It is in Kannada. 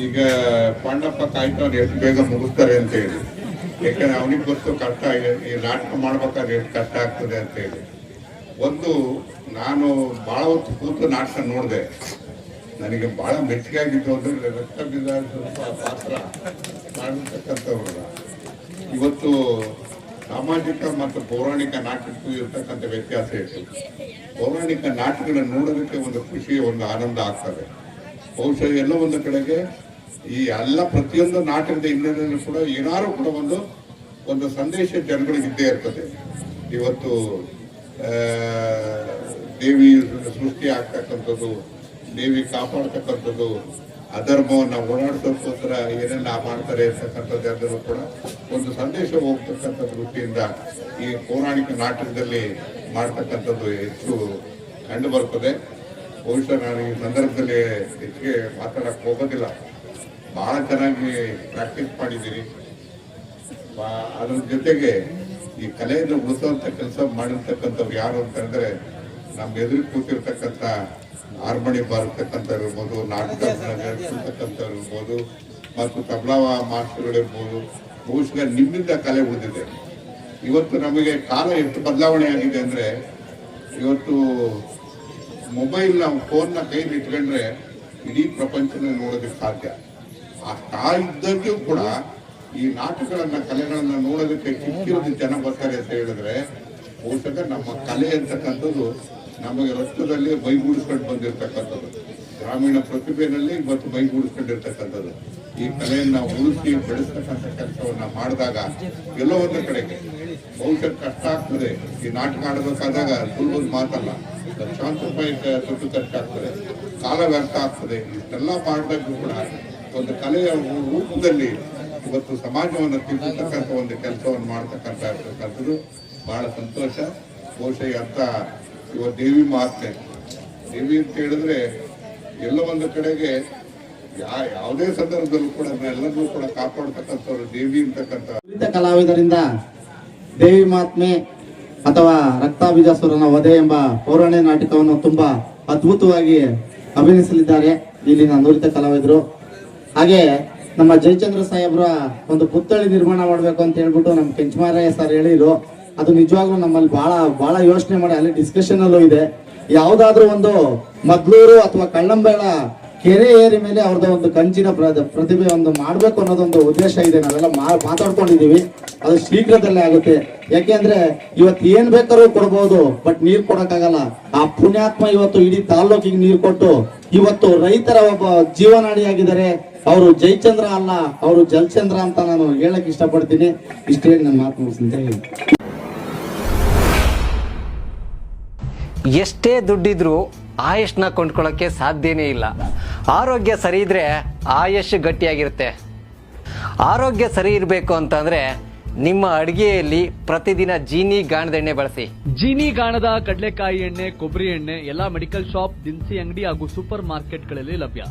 ನೋಡಪ್ಪ ಕಾಯ್ತಾವ್ರು ಎಷ್ಟು ಬೇಗ ಮುಗಿಸ್ತಾರೆ ಅಂತ ಹೇಳಿ. ಯಾಕಂದ್ರೆ ಅವನಿಗೆ ಗೊತ್ತು ಕಷ್ಟ. ಈ ನಾಟಕ ಮಾಡ್ಬೇಕಾದ್ರೆ ಎಷ್ಟು ಕಷ್ಟ ಆಗ್ತದೆ ಅಂತ ಹೇಳಿ. ಒಂದು ನಾನು ಭಾಳ ಹೊತ್ತು ಕೂತು ನಾಟಕ ನೋಡಿದೆ. ನನಗೆ ಬಹಳ ಮೆಚ್ಚುಗೆ ಆಗಿದ್ದು ಅಂದ್ರೆ ರಕ್ತ ಬಿದ್ದ ಸ್ವಲ್ಪ ಪಾತ್ರ ಮಾಡಿರ್ತಕ್ಕಂಥವ್ರಲ್ಲ ಇವತ್ತು ಸಾಮಾಜಿಕ ಮತ್ತು ಪೌರಾಣಿಕ ನಾಟಕಕ್ಕೂ ಇರ್ತಕ್ಕಂಥ ವ್ಯತ್ಯಾಸ ಇತ್ತು. ಪೌರಾಣಿಕ ನಾಟಕಗಳನ್ನು ನೋಡೋದಕ್ಕೆ ಒಂದು ಖುಷಿ, ಒಂದು ಆನಂದ ಆಗ್ತದೆ. ಬಹುಶಃ ಎಲ್ಲೋ ಒಂದು ಕಡೆಗೆ ಈ ಎಲ್ಲ ಪ್ರತಿಯೊಂದು ನಾಟಕದ ಹಿನ್ನೆಲೆಯಲ್ಲಿ ಕೂಡ ಏನಾರು ಕೂಡ ಒಂದು ಒಂದು ಸಂದೇಶ ಜನಗಳಿಗೆ ಇದ್ದೇ ಇರ್ತದೆ. ಇವತ್ತು ದೇವಿ ಸೃಷ್ಟಿ ಆಗ್ತಕ್ಕಂಥದ್ದು, ದೇವಿ ಕಾಪಾಡ್ತಕ್ಕಂಥದ್ದು, ಅಧರ್ಮವನ್ನು ಓಡಾಡ್ಸೋಕ್ಕೋಸ್ಕರ ಏನೆಲ್ಲ ಮಾಡ್ತಾರೆ ಅಂತಕ್ಕಂಥದ್ದು ಕೂಡ ಒಂದು ಸಂದೇಶ ಹೋಗ್ತಕ್ಕಂಥ ದೃಷ್ಟಿಯಿಂದ ಈ ಪೌರಾಣಿಕ ನಾಟಕದಲ್ಲಿ ಮಾಡ್ತಕ್ಕಂಥದ್ದು ಹೆಚ್ಚು ಕಂಡು ಬರ್ತದೆ. ಬಹುಶಃ ನಾನು ಈ ಸಂದರ್ಭದಲ್ಲಿ ಹೆಚ್ಚಿಗೆ ಮಾತಾಡಕ್ಕೆ ಹೋಗೋದಿಲ್ಲ. ಬಹಳ ಚೆನ್ನಾಗಿ ಪ್ರಾಕ್ಟೀಸ್ ಮಾಡಿದ್ದೀರಿ. ಅದ್ರ ಜೊತೆಗೆ ಈ ಕಲೆಯನ್ನು ಉಳಿಸುವಂತ ಕೆಲಸ ಮಾಡಿರ್ತಕ್ಕಂಥವ್ರು ಯಾರು ಅಂತಂದ್ರೆ ನಮ್ಮ ಎದುರು ಕೂತಿರ್ತಕ್ಕಂಥ ಹಾರ್ಮೋನಿ ಬಾರ್ತಕ್ಕಂಥ ಇರ್ಬೋದು, ನಾಟಕ ಇರ್ಬೋದು, ಮತ್ತು ತಬ್ಲಾವ ಮಾಸ್ಟರ್ಗಳಿರ್ಬೋದು ಬಹುಶಃ ನಿಮ್ಮಿಂದ ಕಲೆ ಉಳಿದಿದೆ. ಇವತ್ತು ನಮಗೆ ಕಾಲ ಎಷ್ಟು ಬದಲಾವಣೆ ಆಗಿದೆ ಅಂದ್ರೆ, ಇವತ್ತು ಮೊಬೈಲ್ ನಾವು ಫೋನ್ನ ಕೈಲಿ ಇಟ್ಕೊಂಡ್ರೆ ಇಡೀ ಪ್ರಪಂಚನ ನೋಡೋದಕ್ಕೆ ಸಾಧ್ಯ. ಆ ಇದ್ದಕ್ಕೂ ಕೂಡ ಈ ನಾಟಕಗಳನ್ನ ಕಲೆಗಳನ್ನ ನೋಡೋದಕ್ಕೆ ಕಿಕ್ಕಿರೋದು ಜನ ಬರ್ತಾರೆ ಅಂತ ಹೇಳಿದ್ರೆ ಬಹುಶಃ ನಮ್ಮ ಕಲೆ ಅಂತಕ್ಕಂಥದ್ದು ನಮಗೆ ರಕ್ತದಲ್ಲಿ ಬೈಗೂಡಿಸ್ಕೊಂಡು ಬಂದಿರತಕ್ಕಂಥದ್ದು. ಗ್ರಾಮೀಣ ಪ್ರತಿಭೆಯಲ್ಲಿ ಇವತ್ತು ಮೈಗೂಡಿಸ್ಕೊಂಡಿರ್ತಕ್ಕಂಥದ್ದು ಈ ಕಲೆಯನ್ನ ಉಳಿಸಿ ಬೆಳೆಸ್ತಕ್ಕಂಥ ಕೆಲಸವನ್ನ ಮಾಡಿದಾಗ ಎಲ್ಲೋ ಒಂದು ಕಡೆಗೆ ಬಹುಶಃ ಕಷ್ಟ ಆಗ್ತದೆ. ಈ ನಾಟಕ ಆಡಬೇಕಾದಾಗ ಸುಲಭದ ಮಾತಲ್ಲ. ಲಕ್ಷಾಂತರ ರೂಪಾಯಿ ಕ- ದುಡ್ಡು ಖರ್ಚಾಗ್ತದೆ. ಕಾಲ ವ್ಯರ್ಥ ಆಗ್ತದೆ. ಇಷ್ಟೆಲ್ಲ ಮಾಡಿದಾಗ ಕೂಡ ಒಂದು ಕಲೆಯ ರೂಪದಲ್ಲಿ ಇವತ್ತು ಸಮಾಜವನ್ನು ತಿರುಗತಕ್ಕಂಥ ಒಂದು ಕೆಲಸವನ್ನು ಮಾಡ್ತಕ್ಕಂಥ ಇರ್ತಕ್ಕಂಥದ್ದು ಬಹಳ ಸಂತೋಷ. ಬಹುಶಃ ಅಂತ ಇವತ್ತು ದೇವಿ ಮಹಾತ್ಮೆ ದೇವಿ ಅಂತ ಹೇಳಿದ್ರೆ ಎಲ್ಲ ಒಂದು ಕಡೆಗೆ ಯಾವುದೇ ಸಂದರ್ಭದಲ್ಲೂ ಕೂಡ ಎಲ್ಲರನ್ನೂ ಕೂಡ ಕಾಪಾಡತಕ್ಕಂಥವ್ರು ದೇವಿ ಅಂತಕ್ಕಂಥ. ಕಲಾವಿದರಿಂದ ದೇವಿ ಮಹಾತ್ಮೆ ಅಥವಾ ರಕ್ತಾಭಿಜಾಸುರನ ವಧೆ ಎಂಬ ಪೌರಾಣಿಕ ನಾಟಕವನ್ನು ತುಂಬಾ ಅದ್ಭುತವಾಗಿ ಅಭಿನಯಿಸಲಿದ್ದಾರೆ. ಇಲ್ಲಿನ ನುರಿತ ಕಲಾವಿದರು. ಹಾಗೆ ನಮ್ಮ ಜಯಚಂದ್ರ ಸಾಹೇಬ್ರ ಒಂದು ಪುತ್ಥಳಿ ನಿರ್ಮಾಣ ಮಾಡಬೇಕು ಅಂತ ಹೇಳ್ಬಿಟ್ಟು ನಮ್ಮ ಕೆಂಚಮಾರಯ್ಯ ಸರ್ ಹೇಳಿದ್ರು. ಅದು ನಿಜವಾಗ್ಲೂ ನಮ್ಮಲ್ಲಿ ಬಹಳ ಬಹಳ ಯೋಚನೆ ಮಾಡಿ ಅಲ್ಲಿ ಡಿಸ್ಕಷನ್ ಅಲ್ಲೂ ಇದೆ. ಯಾವ್ದಾದ್ರು ಒಂದು ಮದ್ಲೂರು ಅಥವಾ ಕಳ್ಳಂಬೇಳ ಕೆರೆ ಏರಿ ಮೇಲೆ ಅವ್ರದ್ದು ಒಂದು ಕಂಚಿನ ಪ್ರ- ಪ್ರತಿಭೆ ಒಂದು ಮಾಡ್ಬೇಕು ಅನ್ನೋದೊಂದು ಉದ್ದೇಶ ಇದೆ. ನಾವೆಲ್ಲ ಮಾತಾಡ್ಕೊಂಡಿದೀವಿ. ಅದು ಶೀಘ್ರದಲ್ಲೇ ಆಗುತ್ತೆ. ಯಾಕೆಂದ್ರೆ ಇವತ್ತು ಏನ್ ಬೇಕಾದ್ರೂ ಕೊಡ್ಬೋದು, ಬಟ್ ನೀರ್ ಕೊಡಕ್ಕಾಗಲ್ಲ. ಆ ಪುಣ್ಯಾತ್ಮ ಇವತ್ತು ಇಡೀ ತಾಲ್ಲೂಕಿಗೆ ನೀರ್ ಕೊಟ್ಟು ಇವತ್ತು ರೈತರ ಒಬ್ಬ ಜೀವನಾಡಿಯಾಗಿದ್ದಾರೆ. ಅವರು ಜಯಚಂದ್ರ ಅಲ್ಲ ಅವರು ಜಲಚಂದ್ರ ಅಂತ ನಾನು ಹೇಳಕ್ ಇಷ್ಟಪಡ್ತೀನಿ. ಇಷ್ಟೇ ನನ್ನ ಮಾತು ಮುಗಿಸ್ತೀನಿ ಎಷ್ಟೇ ದುಡ್ಡಿದ್ರೂ ಆಯುಷ್ನ ಕೊಂಡ್ಕೊಳ್ಳೋಕ್ಕೆ ಸಾಧ್ಯನೇ ಇಲ್ಲ. ಆರೋಗ್ಯ ಸರಿ ಇದ್ರೆ ಆಯುಷ್ ಗಟ್ಟಿಯಾಗಿರುತ್ತೆ. ಆರೋಗ್ಯ ಸರಿ ಇರಬೇಕು ಅಂತಂದ್ರೆ ನಿಮ್ಮ ಅಡಿಗೆಯಲ್ಲಿ ಪ್ರತಿದಿನ ಜೀನಿ ಗಾಣದ ಎಣ್ಣೆ ಬಳಸಿ. ಜೀನಿ ಗಾಣದ ಕಡಲೆಕಾಯಿ ಎಣ್ಣೆ ಕೊಬ್ಬರಿ ಎಣ್ಣೆ ಎಲ್ಲಾ ಮೆಡಿಕಲ್ ಶಾಪ್ ದಿನಸಿ ಅಂಗಡಿ ಹಾಗೂ ಸೂಪರ್ ಮಾರ್ಕೆಟ್ಗಳಲ್ಲಿ ಲಭ್ಯ.